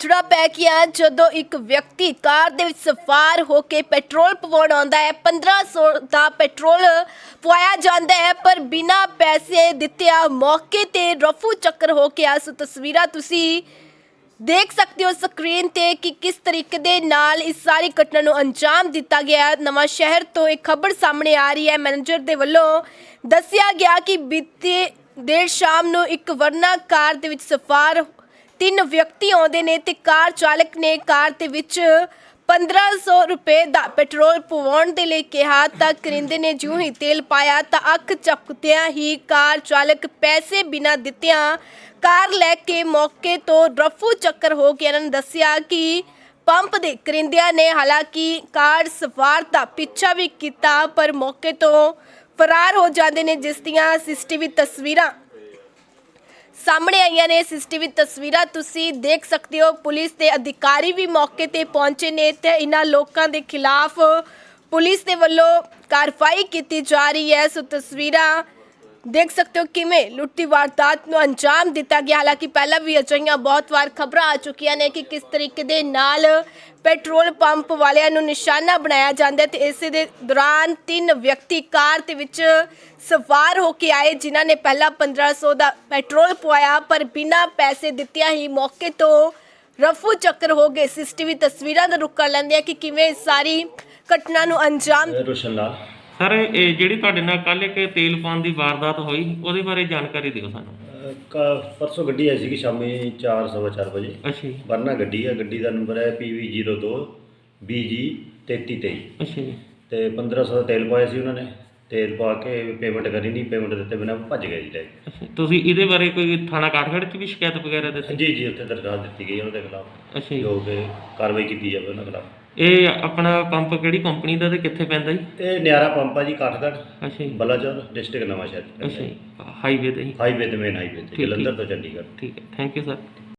ਛੁੜਾ ਪੈ ਗਿਆ ਜਦੋਂ ਇੱਕ ਵਿਅਕਤੀ ਕਾਰ ਦੇ ਵਿੱਚ ਸਵਾਰ ਹੋ ਕੇ ਪੈਟਰੋਲ ਪਵਾਉਣ ਆਉਂਦਾ ਹੈ 1500 ਦਾ ਪੈਟਰੋਲ ਪਵਾਇਆ ਜਾਂਦਾ ਹੈ, ਪਰ ਬਿਨਾਂ ਪੈਸੇ ਦਿੱਤਿਆਂ ਮੌਕੇ ਤੇ ਰਫੂ ਚੱਕਰ ਹੋ ਕੇ ਆ ਤਸਵੀਰਾਂ ਤੁਸੀਂ ਦੇਖ ਸਕਦੇ ਹੋ ਸਕਰੀਨ ਤੇ ਕਿ ਕਿਸ ਤਰੀਕੇ ਦੇ ਨਾਲ ਇਸ ਸਾਰੀ ਘਟਨਾ ਨੂੰ ਅੰਜਾਮ ਦਿੱਤਾ ਗਿਆ ਹੈ। ਨਵਾਂ ਸ਼ਹਿਰ ਤੋਂ ਇੱਕ ਖਬਰ ਸਾਹਮਣੇ ਆ ਰਹੀ ਹੈ ਮੈਨੇਜਰ ਦੇ ਵੱਲੋਂ ਦੱਸਿਆ ਗਿਆ ਕਿ ਬੀਤੇ ਦੇਰ ਸ਼ਾਮ ਨੂੰ ਇੱਕ ਵਰਨਾ ਕਾਰ ਦੇ ਵਿੱਚ ਸਫਾਰ ਤਿੰਨ ਵਿਅਕਤੀ ਆਉਂਦੇ ਨੇ ਤੇ ਕਾਰ ਚਾਲਕ ਨੇ ਕਾਰ ਦੇ ਵਿੱਚ 1500 ਰੁਪਏ ਦਾ ਪੈਟਰੋਲ ਪਵਾਉਣ ਦੇ ਲਈ ਕਿਹਾ ਤਾਂ ਕਰਿੰਦੇ ਨੇ ਜਿਉਂ ਹੀ ਤੇਲ ਪਾਇਆ ਤਾਂ ਅੱਖ ਚੱਕਦਿਆਂ ਹੀ ਕਾਰ ਚਾਲਕ ਪੈਸੇ ਬਿਨਾਂ ਦਿੱਤਿਆਂ ਕਾਰ ਲੈ ਕੇ ਮੌਕੇ ਤੋਂ ਰਫੂ ਚੱਕਰ ਹੋ ਕੇ ਇਹਨਾਂ ਨੇ ਦੱਸਿਆ ਕਿ ਪੰਪ ਦੇ ਕਰਿੰਦਿਆਂ ਨੇ ਹਾਲਾਂਕਿ ਕਾਰ ਸਵਾਰ ਦਾ ਪਿੱਛਾ ਵੀ ਕੀਤਾ, ਪਰ ਮੌਕੇ ਤੋਂ ਫਰਾਰ ਹੋ ਜਾਂਦੇ ਨੇ, ਜਿਸ ਦੀਆਂ ਸੀਸੀਟੀਵੀ ਤਸਵੀਰਾਂ ਸਾਹਮਣੇ ਆਈਆਂ ਨੇ ਸੀਸੀਟੀਵੀ ਤਸਵੀਰਾਂ। ਤੁਸੀਂ ਦੇਖ ਸਕਦੇ ਹੋ, ਪੁਲਿਸ ਦੇ ਅਧਿਕਾਰੀ ਵੀ ਮੌਕੇ ਤੇ ਪਹੁੰਚੇ ਨੇ। ਤੇ ਇਹਨਾਂ ਲੋਕਾਂ ਦੇ ਖਿਲਾਫ ਪੁਲਿਸ ਦੇ ਵੱਲੋਂ ਕਾਰਵਾਈ ਕੀਤੀ ਜਾ ਰਹੀ ਹੈ। ਸੋ ਤਸਵੀਰਾਂ ਦੇਖ ਸਕਦੇ ਹੋ ਕਿਵੇਂ ਲੁੱਟੀ ਵਾਰਦਾਤ ਨੂੰ ਅੰਜਾਮ ਦਿੱਤਾ ਗਿਆ। ਹਾਲਾਂਕਿ ਪਹਿਲਾਂ ਵੀ ਅਜਿਹੀਆਂ ਬਹੁਤ ਵਾਰ ਖਬਰਾਂ ਆ ਚੁੱਕੀਆਂ ਨੇ ਕਿ ਕਿਸ ਤਰੀਕੇ ਦੇ ਨਾਲ ਪੈਟਰੋਲ ਪੰਪ ਵਾਲਿਆਂ ਨੂੰ ਨਿਸ਼ਾਨਾ ਬਣਾਇਆ ਜਾਂਦਾ ਹੈ ਤੇ ਇਸੇ ਦੇ ਦੌਰਾਨ ਤਿੰਨ ਵਿਅਕਤੀ ਕਾਰ ਦੇ ਵਿੱਚ ਸਵਾਰ ਹੋ ਕੇ ਆਏ, ਜਿਨ੍ਹਾਂ ਨੇ ਪਹਿਲਾਂ 1500 ਦਾ ਪੈਟਰੋਲ ਪਵਾਇਆ, ਪਰ ਬਿਨਾਂ ਪੈਸੇ ਦਿੱਤਿਆਂ ਹੀ ਮੌਕੇ ਤੋਂ ਰਫੂ ਚੱਕਰ ਹੋ ਗਏ। ਸੀਸੀਟੀਵੀ ਤਸਵੀਰਾਂ ਦਾ ਰੁਕ ਕਰ ਲੈਂਦੇ ਆ ਕਿ ਕਿਵੇਂ ਸਾਰੀ ਘਟਨਾ ਨੂੰ ਅੰਜਾਮ ਰੋਸ਼ਨ ਲਾਲ। ਸਰ ਇਹ ਜਿਹੜੀ ਤੁਹਾਡੇ ਨਾਲ ਕੱਲ ਇੱਕ ਤੇਲ ਪਾਉਣ ਦੀ ਵਾਰਦਾਤ ਹੋਈ ਉਹਦੇ ਬਾਰੇ ਜਾਣਕਾਰੀ ਦਿਓ ਸਾਨੂੰ। ਅਹ ਕ- ਪਰਸੋਂ ਗੱਡੀ ਆਈ ਸੀਗੀ ਸ਼ਾਮੀ 4:30 ਵਜੇ। ਅੱਛਾ ਜੀ। ਵਰਨਾ ਗੱਡੀ ਹੈ ਗੱਡੀ ਦਾ ਨੰਬਰ ਹੈ PV02 BG 3323 ਅੱਛਾ ਜੀ। ਤੇ 1500 ਦਾ ਤੇਲ ਪਾਇਆ ਸੀ ਉਹਨਾਂ ਨੇ ਤੇਲ ਪਾ ਕੇ ਪੇਮੈਂਟ ਕਰੀ ਨਹੀਂ ਪੇਮੈਂਟ ਦਿੱਤੇ ਬਿਨਾਂ ਭੱਜ ਗਏ ਜੀ ਲੈ ਕੇ। ਅੱਛਾ ਤੁਸੀਂ ਇਹਦੇ ਬਾਰੇ ਕੋਈ ਥਾਣਾ ਕਾਠਗੜ੍ਹ 'ਚ ਵੀ ਸ਼ਿਕਾਇਤ ਵਗੈਰਾ ਦਿੱਤੀ? ਜੀ ਜੀ ਉੱਥੇ ਦਰਖਾਸਤ ਦਿੱਤੀ ਗਈ ਉਹਨਾਂ ਦੇ ਖਿਲਾਫ। ਅੱਛਾ ਜੀ। ਜੋ ਕਿ ਕਾਰਵਾਈ ਕੀਤੀ ਜਾਵੇ ਉਹਨਾਂ ਖਿਲਾਫ। ਇਹ ਆਪਣਾ ਪੰਪ ਕਿਹੜੀ ਕੰਪਨੀ ਦਾ ਤੇ ਕਿੱਥੇ ਪੈਂਦਾ ਜੀ? ਇਹ ਨਿਆਰਾ ਪੰਪ ਆ ਜੀ ਕਾਠਗੜ੍ਹ ਅੱਛਾ ਜੀ। ਬਲਾਚੌਰ ਡਿਸਟ੍ਰਿਕਟ ਨਵਾਂ ਸ਼ਹਿਰ ਅੱਛਾ ਜੀ। ਹਾਈਵੇ ਤੇ ਜੀ। ਹਾਈਵੇ ਤੇ ਮੇਨ ਹਾਈਵੇ ਤੇ ਠੀਕ, ਜਲੰਧਰ। ਤੋਂ ਚੰਡੀਗੜ੍ਹ। ਠੀਕ ਹੈ। Thank you sir